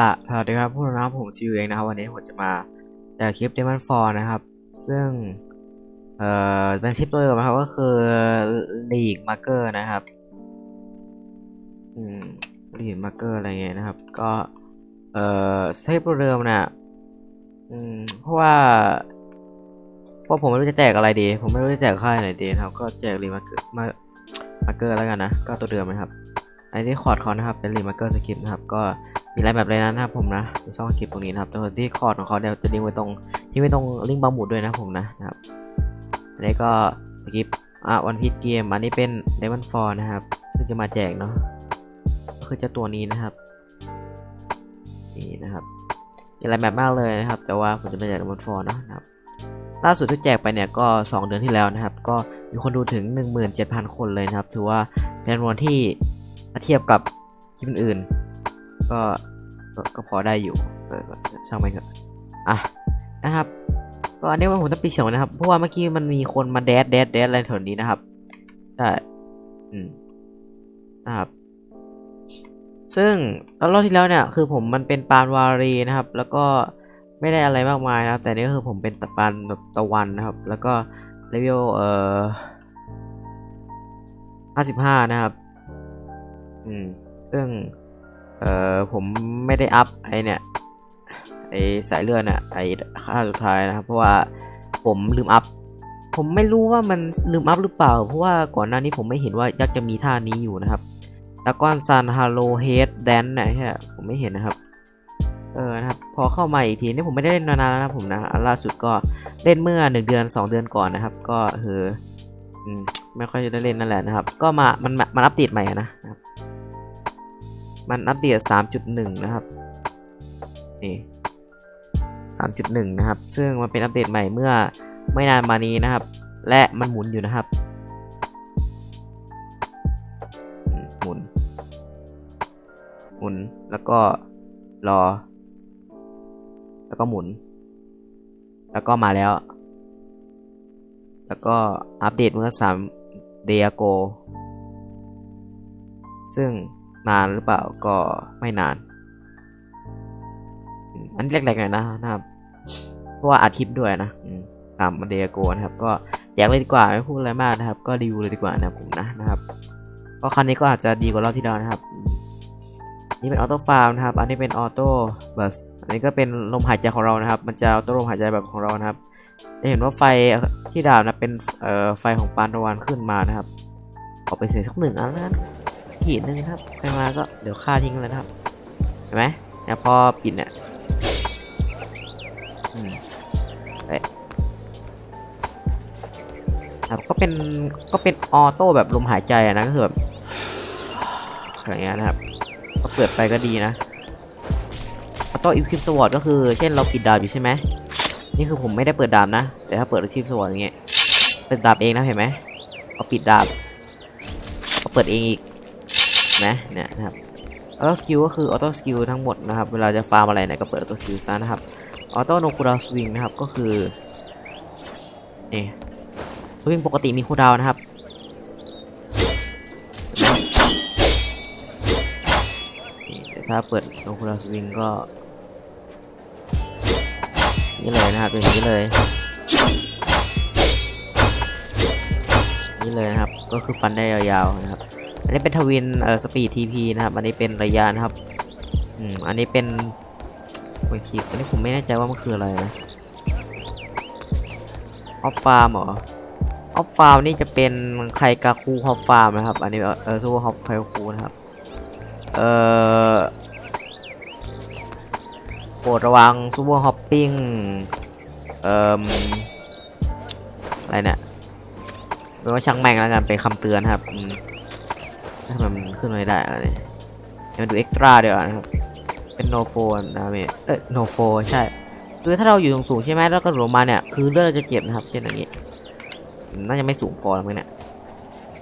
ละสวัสดีครับพวกเราผมซิวเองนะครับ วันนี้ผมจะมาจากคลิป Demon Fall นะครับ ซึ่ง เอ่อเป็นคลิปตัวเดิมนะครับก็คือ League Marker นะครับ อืม League Marker อะไรเงี้ยนะครับ ก็ เอ่อคลิปตัวเดิมน่ะอืมเพราะว่าเพราะผมไม่รู้จะแจกอะไรดี ผมไม่รู้จะแจกค่ายไหนดีนะครับ ก็แจก League Marker มา Marker แล้วกันนะ ก็ตัวเดิมนะครับ อันนี้คอร์ดเขานะครับ เป็น League Marker Script นะครับ ก็ มีอะไรแบบเลยนะนะครับผมนะในช่องคลิปตรงนี้นะครับตัวที่คอร์ดของเขาเดี๋ยวจะลิงก์ไว้ตรงที่ไว้ตรงลิงก์บังหมุดด้วยนะผมนะนะครับอันนี้ก็คริปอะวันพีชเกมอันนี้เป็น Demon f o r นะครับ ซึ่งจะมาแจกเนาะคือจ้าตัวนี้นะครับนี่นะครับมีอะไรแบบมากเลยนะครับ แต่ว่าผมจะมาแจก Demon f o r เนอะนะครับล่าสุดที่แจกไปเนี่ยก็ 2 เดือนที่แล้วนะครับ ก็มีคนดูถึง 17,000 คนเลยนะครับ ถือว่าเป็นจำนวนที่เทียบกับคลิปอื่นๆก็ ก็พอได้อยู่เออช่างมันเถอะอะนะครับก็อันนี้ว่าผมต้องปิดเสียงนะครับ เพราะว่าเมื่อกี้มันมีคนมาแดดแดดแดดอะไรแถวนี้นะครับใช่อืมนะครับ ซึ่งตอนรอบที่แล้วเนี่ย คือผมมันเป็นปานวารีนะครับ แล้วก็ไม่ได้อะไรมากมายนะครับ แต่นี่ก็คือผมเป็นตะปานตะวันนะครับ แล้วก็เลเวลเอ่อห้าสิบห้านะครับ อืม ซึ่ง เอ่อผมไม่ได้อัพไอเนี่ยไอสายเลือดน่ะไอค่าสุดท้ายนะครับเพราะว่าผมลืมอัพผมไม่รู้ว่ามันลืมอัพหรือเปล่า เพราะว่าก่อนหน้านี้ผมไม่เห็นว่ายักษ์จะมีท่านี้อยู่นะครับตะก้อนซันฮาโลเฮดแดนเนี่ยแค่ผมไม่เห็นนะครับเออนะครับพอเข้ามาอีกทีนี่ผมไม่ได้เล่นนานๆแล้วนะผมนะล่าสุดก็เล่นเมื่อหนึ่งเดือนสองเดือนก่อนนะครับ ก็คืออไม่ค่อยจะได้เล่นนั่นแหละนะครับ ก็มามันมันอัปเดตใหม่นะครับ มันอัปเดต 3.1 นะครับ นี่ 3.1 นะครับ ซึ่งมันเป็นอัปเดตใหม่เมื่อไม่นานมานี้นะครับ และมันหมุนอยู่นะครับ หมุน หมุน แล้วก็รอ แล้วก็หมุน แล้วก็มาแล้ว แล้วก็อัปเดตเมื่อ3เดือนโก ซึ่ง นานหรือเปล่าก็ไม่นาน อันนี้แรกๆหน่อยนะนะครับ เพราะว่าอาทิตย์ด้วยนะตามมาเดียโกนะครับ ก็อยากเลยดีกว่าไม่พูดอะไรมากนะครับ ก็รีวิวเลยดีกว่านะผมนะนะครับก็คันนี้ก็อาจจะดีกว่ารอบที่แล้วนะครับ นี่เป็นออโต้ฟาร์มนะครับ อันนี้เป็นออโต้บัสอันนี้ก็เป็นลมหายใจของเรานะครับ มันจะออโต้ลมหายใจแบบของเรานะครับจะเห็นว่าไฟที่ดาบนะเป็นเอ่อไฟของปานตะวันขึ้นมานะครับ ออกไปเสียสักหนึ่งอันแล้วกัน ขีดหนึงครับใครมาก็เดี๋ยวฆ่าทิ้งเลยนะครับ เห็นไหมเนี่ยพอปิดเนี่ยอืมเอ๊ะครับก็เป็นก็เป็นออโต้แบบลมหายใจนะก็คือแบบอย่างเงี้ยนะครับ ก็เปิดไปก็ดีนะออโต้อิวคิมสวอตก็คือเช่นเราปิดดาบอยู่ใช่ไหมนี่คือผมไม่ได้เปิดดาบนะ แต่ถ้าเปิดอิวคิมสวอตอย่างเงี้ยเปิดดาบเองนะเห็นไหมพอปิดดาบก็เปิดเองอีก นะเนี่ยนะครับออโต้สกิลก็คือออโต้สกิลทั้งหมดนะครับ เวลาจะฟาร์มอะไรเนี่ยก็เปิดออโต้สกิลซะนะครับออโต้โนคูดาวสวิงนะครับก็คือนี่สวิงปกติมีคูดาวนะครับแต่ถ้าเปิดโนคูดาวสวิงก็นี่เลยนะครับเป็นอย่างนี้เลยนี่เลยนะครับก็คือฟันได้ยาวๆนะครับ อันนี้เป็นทวินเอ่อสปีดทีพีนะครับ อันนี้เป็นระยะนะครับ อืม อันนี้เป็นโอ้ยคีอันนี้ผมไม่แน่ใจว่ามันคืออะไรนะ ออฟฟาร์มเหรอ ออฟฟาร์มนี่จะเป็นไคกาคูฮอฟฟาร์มนะครับ อันนี้เออซูเปอร์ฮอปไคกาคูนะครับ เอ่อโปรดระวังซูเปอร์ฮอปปิ้ง เอ่ออะไรเนี่ยไม่ว่าช่างแม่งแล้วกันเป็นคำเตือนครับ ทำไมมันขึ้นไม่ได้อะเนี่ยเดี๋ยวดูเอ็กตร้าเดี๋ยวานะครับ เป็นโนโฟนนะเมเอ้ยโนโฟใช่ คือถ้าเราอยู่สูงๆใช่ไหมแล้วก็ลงมาเนี่ย คือเลือดเราจะเจ็บนะครับ เช่นอย่างนี้ น่าจะไม่สูงพอแล้วมั้งเนี่ย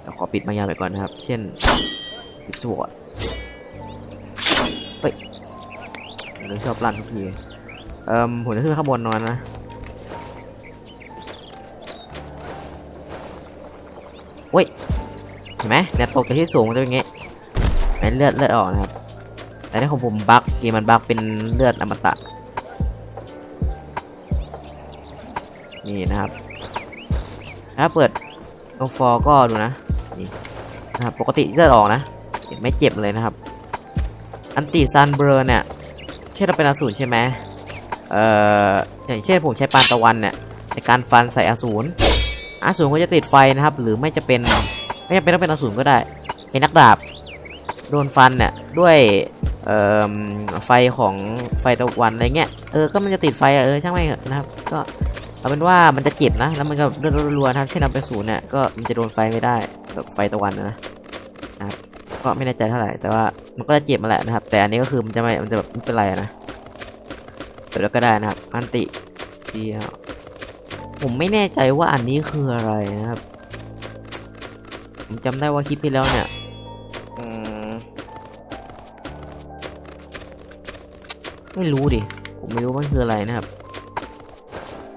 เราขอปิดมายาไปก่อนนะครับ เช่นปิดสวอตเฮ้ยเรื่อชอบลั่นทุกที เอ่อผมจะขึ้นข้างบนนอนนะเฮ้ย ห็นไหมเนี่ยตกจากที่สูงมันจะเป็นอย่างงี้เห็นเลือดเลือดออกนะครับ แต่ในของผมบั๊กเกมมันบั๊กเป็นเลือดอมตะ นี่นะครับ ถ้าเปิดโนฟอร์ก็ดูนะ นี่นะครับปกติเลือดออกนะ เห็นไม่เจ็บเลยนะครับ อันติซันเบอร์เนี่ยเช่นเราเป็นอสูรใช่ไหมเอ่อ อย่างเช่นผมใช้ปานตะวันเนี่ยในการฟันใส่อสูรอสูรก็จะติดไฟนะครับ หรือไม่จะเป็น ไม่จำเป็นต้องเป็นอสูรก็ได้เป็นนักดาบโดนฟันเนี่ยด้วยเอ่อไฟของไฟตะวันอะไรเงี้ยเออก็มันจะติดไฟอะเออช่างไม่เถอะนะครับก็เอาเป็นว่ามันจะเจ็บนะแล้วมันก็เลือดรัวๆนะครับเช่นเราเป็นศูนย์เนี่ยก็มันจะโดนไฟไม่ได้แบบไฟตะวันนะนะครับก็ไม่แน่ใจเท่าไหร่แต่ว่ามันก็จะเจ็บมาแหละนะครับ แต่อันนี้ก็คือมันจะไม่มันจะแบบไม่เป็นไรนะเดี๋ยวแล้วก็ได้นะครับอันติเดียวผมไม่แน่ใจว่าอันนี้คืออะไรนะครับ ผมจำได้ว่าคลิปที่แล้วเนี่ยอืมไม่รู้ดิ ผมไม่รู้มันคืออะไรนะครับ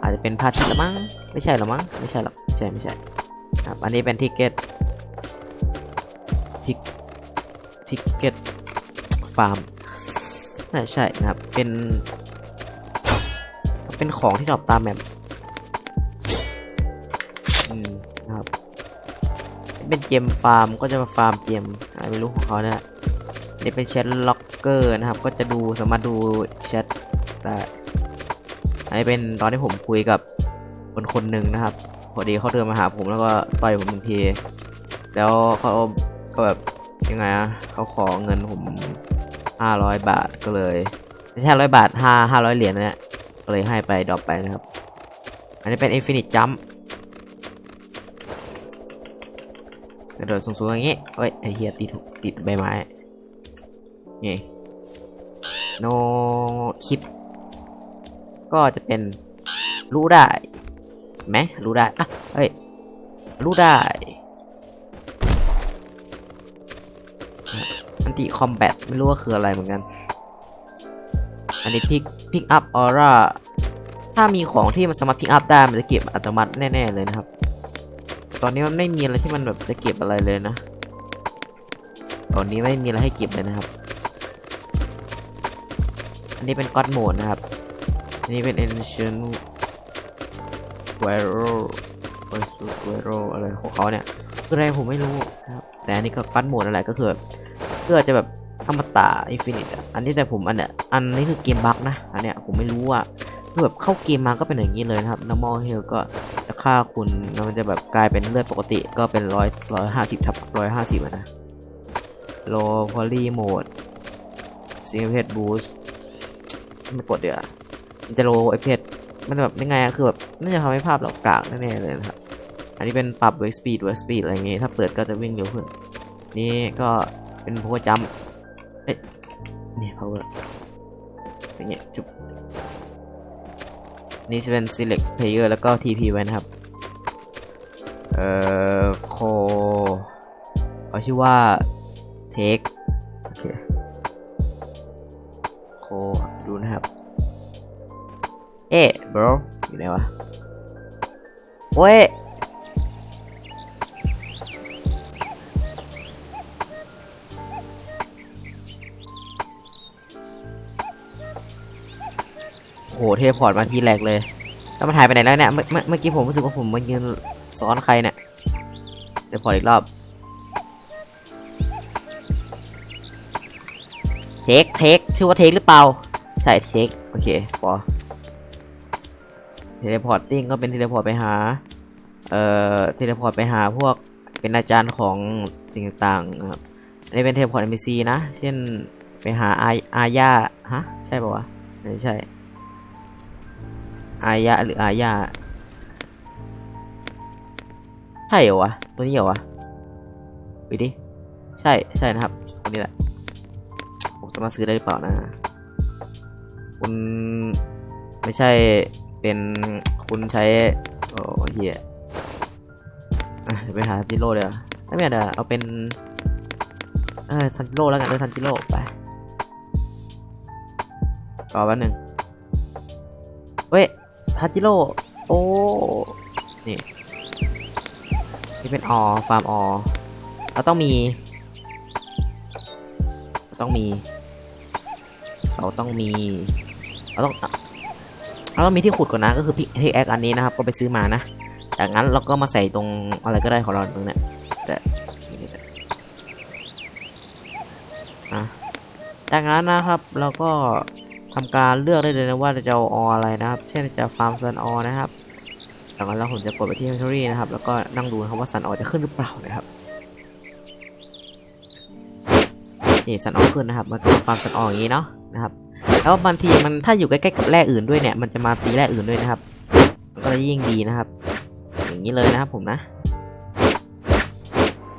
อาจจะเป็นพาทิตละมั้ง ไม่ใช่หรอมั้ง ไม่ใช่หรอก ไม่ใช่ไม่ใช่ ครับ อันนี้เป็นทิกเก็ต ทิก ทิกเก็ตฟาร์มน่าจะใช่นะครับ เป็น เป็นของที่ดรอปตามแมป เป็นเกมฟาร์มก็จะมาฟาร์มเกมอะไรไม่รู้ของเขาเนี่ยนี่เป็นแชทล็อกเกอร์นะครับ ก็จะดูสามารถดูแชทได้อันนี้เป็นตอนที่ผมคุยกับคนคนหนึ่งนะครับ พอดีเขาเดินมาหาผมแล้วก็ต่อยผมหนึ่งทีแล้วเขาก็แบบยังไงอะเขาขอเงินผมห้าร้อยบาทก็เลยไม่ใช่ร้อยบาทห้าห้าร้อยเหรียญนะเนี่ยก็เลยให้ไปดรอปไปนะครับ อันนี้เป็น Infinite Jump กระโดดสูงๆอย่างงี้เฮ้ยไอเฮียติดติดใบไม้นี่โนคลิป ก็จะเป็นรู้ได้ไหมรู้ได้อะเฮ้ยรู้ได้อันติคอมแบทไม่รู้ว่าคืออะไรเหมือนกัน อันนี้พิกพิกอัพออร่าถ้ามีของที่มันสามารถพิกอัพได้มันจะเก็บอัตโนมัติแน่ๆเลยนะครับ ตอนนี้มันไม่มีอะไรที่มันแบบจะเก็บอะไรเลยนะ ตอนนี้ไม่มีอะไรให้เก็บเลยนะครับ อันนี้เป็นก็อดโหมดนะครับ อันนี้เป็น ancient viral viral อะไรของเขาเนี่ยคืออะไรผมไม่รู้ครับ แต่อันนี้ก็ก็อดโหมดอะไรก็คือเพื่อจะแบบอมตะ infinite อะอันนี้แต่ผมอันเนี้ยอันนี้คือเกมบั๊กนะ อันเนี้ยผมไม่รู้ว่า คือแบบเข้าเกมมาก็เป็นอย่างนี้เลยนะครับ normal heal ก็จะฆ่าคุณแล้วมันจะแบบกลายเป็นเลือดปกติก็เป็นร้อยร้อยห้าสิบทับร้อยห้าสิบนะ low poly mode single page boost ไม่กดเดี๋ยวมันจะ low fps มันแบบยังไงอะคือแบบน่าจะทำให้ภาพเรากากแน่ๆเลยนะครับ อันนี้เป็นปรับ wake speed wake speed อะไรอย่างงี้ ถ้าเปิดก็จะวิ่งเร็วขึ้น นี่ก็เป็น power jump เอ๊ะนี่ power อย่างเงี้ยจุบ นี่จะเป็น select player แล้วก็ TP ไว้นะครับ เอ่อ โคเขาชื่อว่า take โอเค โค ดูนะครับ เอ๊ะ bro อยู่ไหนวะ โอ้ย เทพอร์ตมาทีแรกเลย แล้วมันหายไปไหนแล้วเนี่ย เมื่อเมื่อกี้ผมรู้สึกว่าผมมายืนซ้อนใครเนี่ยเทพอร์ตอีกรอบ เทค เทค ชื่อว่าเทคหรือเปล่า ใช่เทค โอเคพอเทเลพอร์ตติ้งก็เป็นเทเลพอร์ตไปหา เอ่อ เทเลพอร์ตไปหาพวกเป็นอาจารย์ของสิ่งต่างๆครับอันนี้เป็นเทเลพอร์ต NPC นะ เช่นไปหาอาอาญาฮะ ใช่ป่าวะไม่ใช่ อายะหรืออาญาใช่เหรอวะ ตัวนี้เหรอวะไปดิ ใช่ ใช่นะครับคนนี้แหละ ผมสามาซื้อได้หรือเปล่านะ คุณไม่ใช่เป็นคุณใช้ โอ้เหี้ยอะเดี๋ยวไปหาทันจิโร่เลยเหรอไม่เป็นไรเอาเป็นเออทันจิโร่แล้วกันเลยทันจิโร่ไปรอแป๊บหนึ่งเว้ย ทัจิโร่โอ้นี่นี่เป็นออฟาร์มออเราต้องมีเราต้องมี เราต้องมี เราต้องเราต้องมีที่ขุดก่อนนะ ก็คือพิกแอคอันนี้นะครับ ก็ไปซื้อมานะ จากนั้นเราก็มาใส่ตรงอะไรก็ได้ของเราตรงเนี้ยแต่จากนั้นนะครับเราก็ ทำการเลือกได้เลยนะว่าจะเอาออะไรนะครับ เช่นจะฟาร์มซันออนะครับจากนั้นเราผมจะกดไปที่ inventory นะครับ แล้วก็นั่งดูนะครับว่าซันออจะขึ้นหรือเปล่านะครับนี่ซันออขึ้นนะครับมันก็ฟาร์มซันอออย่างนี้เนาะนะครับ แล้วบางทีมันถ้าอยู่ใกล้ๆกับแร่อื่นด้วยเนี่ยมันจะมาตีแร่อื่นด้วยนะครับ มันก็จะยิ่งดีนะครับ อย่างนี้เลยนะครับผมนะ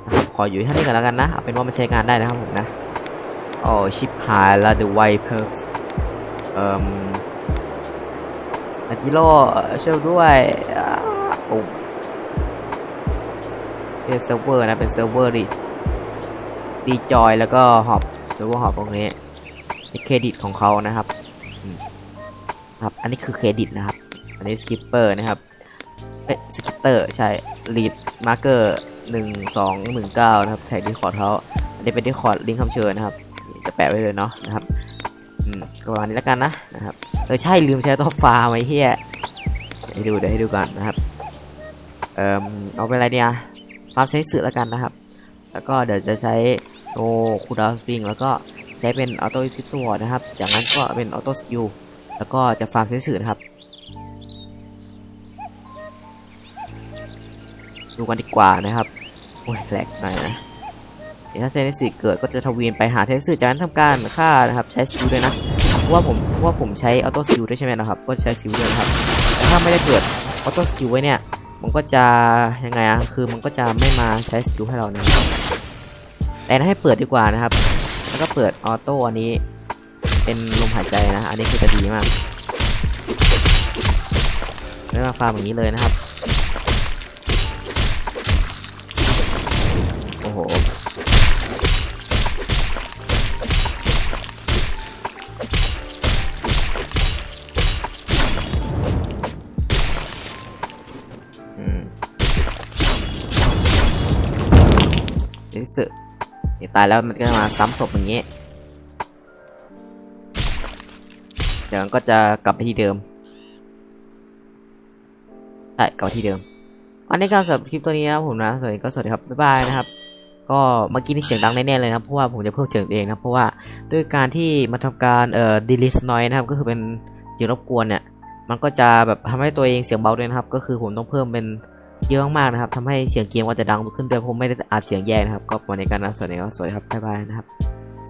นะครับขออยู่ท่านี้ก่อนแล้วกันนะเอาเป็นว่ามันใช้งานได้นะครับผมนะโอ้ชิปหายแล้ว the white perks เอ่ออาจิโร่ช่วยด้วยโอ้เป็นเซิร์ฟเวอร์นะ เป็นเซิร์ฟเวอร์ดิดีจอยแล้วก็หอบเซิร์ฟเวอร์หอบตรงนี้นี่เครดิตของเขานะครับครับ อันนี้คือเครดิตนะครับ อันนี้สกิปเปอร์นะครับเอ๊ะสกิปเตอร์ใช่ลีดมาร์เกอร์หนึ่งสองหนึ่งเก้านะครับแท็กดิคอร์ดเขาอันนี้เป็นดิคอร์ดลิงก์คำเชิญนะครับ จะแปะไว้เลยเนาะนะครับ ประมาณนี้แล้วกันนะนะครับเออใช่ลืมใช้ตัวฟาไว้เฮียให้ดูเดี๋ยวให้ดูก่อนนะครับเอ่อเอาเป็นอะไรเนี่ยฟาร์มใช้สื่อแล้วกันนะครับ แล้วก็เดี๋ยวจะใช้โอคูดาวสปริงแล้วก็ใช้เป็นออโต้ฟิสวอร์ดนะครับ จากนั้นก็เป็นออโต้สกิลแล้วก็จะฟาร์มใช้สื่อนะครับดูกันดีกว่านะครับ โอ้ยแหลกหน่อยนะถ้าเซนสิเกิดก็จะทวีนไปหาเทนสื่อจากนั้นทำการฆ่านะครับ ใช้สกิลด้วยนะ ว่าผมเพราะว่าผมใช้ออโต้สกิลด้วยใช่ไหมนะครับ ก็ใช้สกิลด้วยนะครับแต่ถ้าไม่ได้เกิดออโต้สกิลไว้เนี่ย มันก็จะยังไงอะคือมันก็จะไม่มาใช้สกิลให้เราเนี่ยแต่ให้เปิดดีกว่านะครับ แล้วก็เปิดออโต้อันนี้เป็นลมหายใจนะ อันนี้คือจะดีมากไม่มาฟาร์มอย่างนี้เลยนะครับ โอ้โห เดี๋ยวสึนี่ตายแล้วมันก็มาซ้ำศพอย่างงี้เดี๋ยวมันก็จะกลับไปที่เดิมใช่กลับไปที่เดิม อันนี้การสำหรับคลิปตัวนี้นะผมนะสวัสดีก็สวัสดีครับบ๊ายบายนะครับ ก็เมื่อกี้นี่เสียงดังแน่ๆเลยนะครับเพราะว่าผมจะเพิ่มเสียงเองนะเพราะว่าด้วยการที่มาทำการเอ่อ delete noise นะครับก็คือเป็นเสียงรบกวนเนี่ยมันก็จะแบบทำให้ตัวเองเสียงเบาด้วยนะครับ ก็คือผมต้องเพิ่มเป็น เยอะมากนะครับทำให้เสียงเกมก็จะดังขึ้นด้วยผมไม่ได้อัดเสียงแยกนะครับ ก็วันนี้กันนะสวัสดีครับสวัสดีครับบ๊ายบายนะครับ